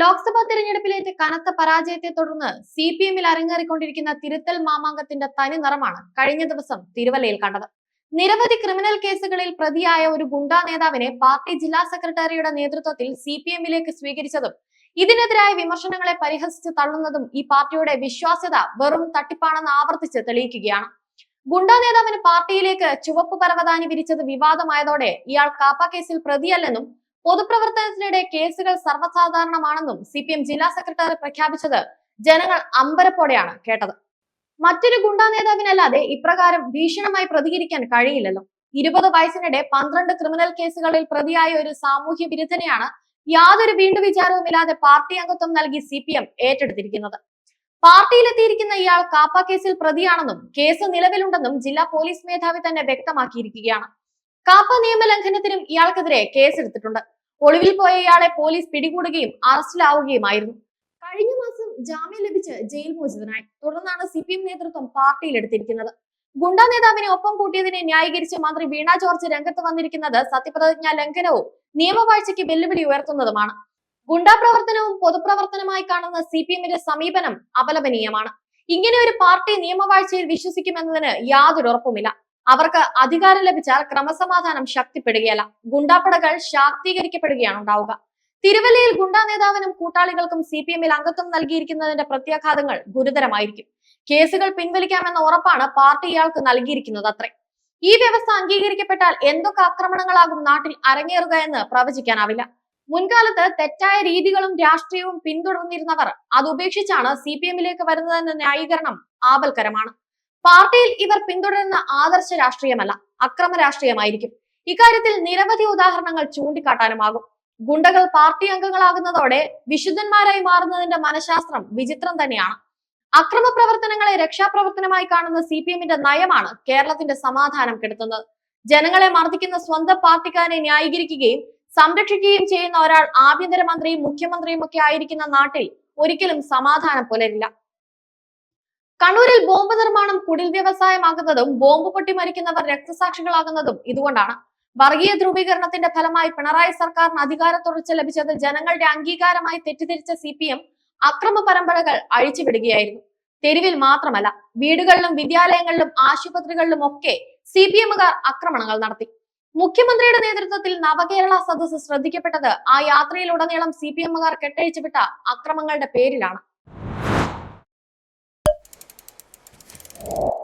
ലോക്സഭാ തെരഞ്ഞെടുപ്പിലേറ്റ കനത്ത പരാജയത്തെ തുടർന്ന് സി പി എമ്മിൽ അരങ്ങേറിക്കൊണ്ടിരിക്കുന്ന തിരുത്തൽ മാമാങ്കത്തിന്റെ തനി നിറമാണ് കഴിഞ്ഞ ദിവസം തിരുവല്ലയിൽ കണ്ടത്. നിരവധി ക്രിമിനൽ കേസുകളിൽ പ്രതിയായ ഒരു ഗുണ്ടാ നേതാവിനെ പാർട്ടി ജില്ലാ സെക്രട്ടറിയുടെ നേതൃത്വത്തിൽ സി പി എമ്മിലേക്ക് സ്വീകരിച്ചതും ഇതിനെതിരായ വിമർശനങ്ങളെ പരിഹസിച്ച് തള്ളുന്നതും ഈ പാർട്ടിയുടെ വിശ്വാസ്യത വെറും തട്ടിപ്പാണെന്ന് ആവർത്തിച്ച് തെളിയിക്കുകയാണ്. ഗുണ്ടാ നേതാവിന് പാർട്ടിയിലേക്ക് ചുവപ്പ് പരവതാനി വിരിച്ചത് വിവാദമായതോടെ ഇയാൾ കാപ്പ കേസിൽ പ്രതിയല്ലെന്നും പൊതുപ്രവർത്തനത്തിനിടെ കേസുകൾ സർവസാധാരണമാണെന്നും സി പി എം ജില്ലാ സെക്രട്ടറി പ്രഖ്യാപിച്ചത് ജനങ്ങൾ അമ്പരപ്പോടെയാണ് കേട്ടത്. മറ്റൊരു ഗുണ്ടാ നേതാവിനല്ലാതെ ഇപ്രകാരം ഭീഷണമായി പ്രതികരിക്കാൻ കഴിയില്ലല്ലോ. ഇരുപത് വയസ്സിനിടെ പന്ത്രണ്ട് ക്രിമിനൽ കേസുകളിൽ പ്രതിയായ ഒരു സാമൂഹ്യ വിരുദ്ധനെയാണ് യാതൊരു വീണ്ടു വിചാരവുമില്ലാതെ പാർട്ടി അംഗത്വം നൽകി സി പി എം ഏറ്റെടുത്തിരിക്കുന്നത്. പാർട്ടിയിലെത്തിയിരിക്കുന്ന ഇയാൾ കാപ്പ കേസിൽ പ്രതിയാണെന്നും കേസ് നിലവിലുണ്ടെന്നും ജില്ലാ പോലീസ് മേധാവി തന്നെ വ്യക്തമാക്കിയിരിക്കുകയാണ്. കാപ്പ നിയമലംഘനത്തിനും ഇയാൾക്കെതിരെ കേസെടുത്തിട്ടുണ്ട്. ഒളിവിൽ പോയ ഇയാളെ പോലീസ് പിടികൂടുകയും അറസ്റ്റിലാവുകയുമായിരുന്നു. കഴിഞ്ഞ മാസം ജാമ്യം ലഭിച്ച് ജയിൽ മോചിതനായി. തുടർന്നാണ് സി പി എം നേതൃത്വം പാർട്ടിയിലെടുത്തിരിക്കുന്നത് ഗുണ്ടാ നേതാവിനെ ഒപ്പം കൂട്ടിയതിനെ ന്യായീകരിച്ച് മന്ത്രി വീണ ജോർജ് രംഗത്ത് വന്നിരിക്കുന്നത് സത്യപ്രതിജ്ഞാ ലംഘനവും നിയമവാഴ്ചയ്ക്ക് വെല്ലുവിളി ഉയർത്തുന്നതുമാണ്. ഗുണ്ടാ പ്രവർത്തനവും പൊതുപ്രവർത്തനമായി കാണുന്ന സി പി എമ്മിന്റെ സമീപനം അപലപനീയമാണ്. ഇങ്ങനെ ഒരു പാർട്ടി നിയമവാഴ്ചയിൽ വിശ്വസിക്കുമെന്നതിന് യാതൊരു ഉറപ്പുമില്ല അവർക്ക് അധികാരം ലഭിച്ചാൽ ക്രമസമാധാനം ശക്തിപ്പെടുകയല്ല. ഗുണ്ടാപ്പടകൾ ശാക്തീകരിക്കപ്പെടുകയാണ് ഉണ്ടാവുക. തിരുവല്ലയിൽ ഗുണ്ടാ നേതാവിനും കൂട്ടാളികൾക്കും സി പി എമ്മിൽ അംഗത്വം നൽകിയിരിക്കുന്നതിന്റെ പ്രത്യാഘാതങ്ങൾ ഗുരുതരമായിരിക്കും. കേസുകൾ പിൻവലിക്കാമെന്ന ഉറപ്പാണ് പാർട്ടി ഇയാൾക്ക് നൽകിയിരിക്കുന്നത് അത്രേ. ഈ വ്യവസ്ഥ അംഗീകരിക്കപ്പെട്ടാൽ എന്തൊക്കെ ആക്രമണങ്ങളാകും നാട്ടിൽ അരങ്ങേറുക എന്ന് പ്രവചിക്കാനാവില്ല. മുൻകാലത്ത് തെറ്റായ രീതികളും രാഷ്ട്രീയവും പിന്തുടർന്നിരുന്നവർ അത് ഉപേക്ഷിച്ചാണ് സി പി എമ്മിലേക്ക് വരുന്നതെന്ന ന്യായീകരണം ആപൽക്കരമാണ്. പാർട്ടിയിൽ ഇവർ പിന്തുടരുന്ന ആദർശ രാഷ്ട്രീയമല്ല അക്രമ രാഷ്ട്രീയമായിരിക്കും. ഇക്കാര്യത്തിൽ നിരവധി ഉദാഹരണങ്ങൾ ചൂണ്ടിക്കാട്ടാനുമാകും. ഗുണ്ടകൾ പാർട്ടി അംഗങ്ങളാകുന്നതോടെ വിശുദ്ധന്മാരായി മാറുന്നതിന്റെ മനഃശാസ്ത്രം വിചിത്രം തന്നെയാണ്. അക്രമ പ്രവർത്തനങ്ങളെ രക്ഷാപ്രവർത്തനമായി കാണുന്ന സി പി എമ്മിന്റെ നയമാണ് കേരളത്തിന്റെ സമാധാനം കെടുത്തുന്നത്. ജനങ്ങളെ മർദ്ദിക്കുന്ന സ്വന്തം പാർട്ടിക്കാരെ ന്യായീകരിക്കുകയും സംരക്ഷിക്കുകയും ചെയ്യുന്ന ഒരാൾ ആഭ്യന്തരമന്ത്രിയും മുഖ്യമന്ത്രിയും ഒക്കെ ആയിരിക്കുന്ന നാട്ടിൽ ഒരിക്കലും സമാധാനം പുലരില്ല. കണ്ണൂരിൽ ബോംബ് നിർമ്മാണം കുടിൽ വ്യവസായമാകുന്നതും ബോംബ് പൊട്ടി മരിക്കുന്നവർ രക്തസാക്ഷികളാകുന്നതും ഇതുകൊണ്ടാണ്. വർഗീയ ധ്രുവീകരണത്തിന്റെ ഫലമായി പിണറായി സർക്കാരിന് അധികാര തുടർച്ച ലഭിച്ചത് ജനങ്ങളുടെ അംഗീകാരമായി തെറ്റിദ്ധരിച്ച സി പി എം അക്രമ പരമ്പരകൾ അഴിച്ചുവിടുകയായിരുന്നു. തെരുവിൽ മാത്രമല്ല വീടുകളിലും വിദ്യാലയങ്ങളിലും ആശുപത്രികളിലും ഒക്കെ സി പി എമ്മുകാർ ആക്രമണങ്ങൾ നടത്തി. മുഖ്യമന്ത്രിയുടെ നേതൃത്വത്തിൽ നവകേരള സദസ്സ് ശ്രദ്ധിക്കപ്പെട്ടത് ആ യാത്രയിലുടനീളം സി പി എമ്മുകാർ കെട്ടഴിച്ചുവിട്ട അക്രമങ്ങളുടെ പേരിലാണ്. you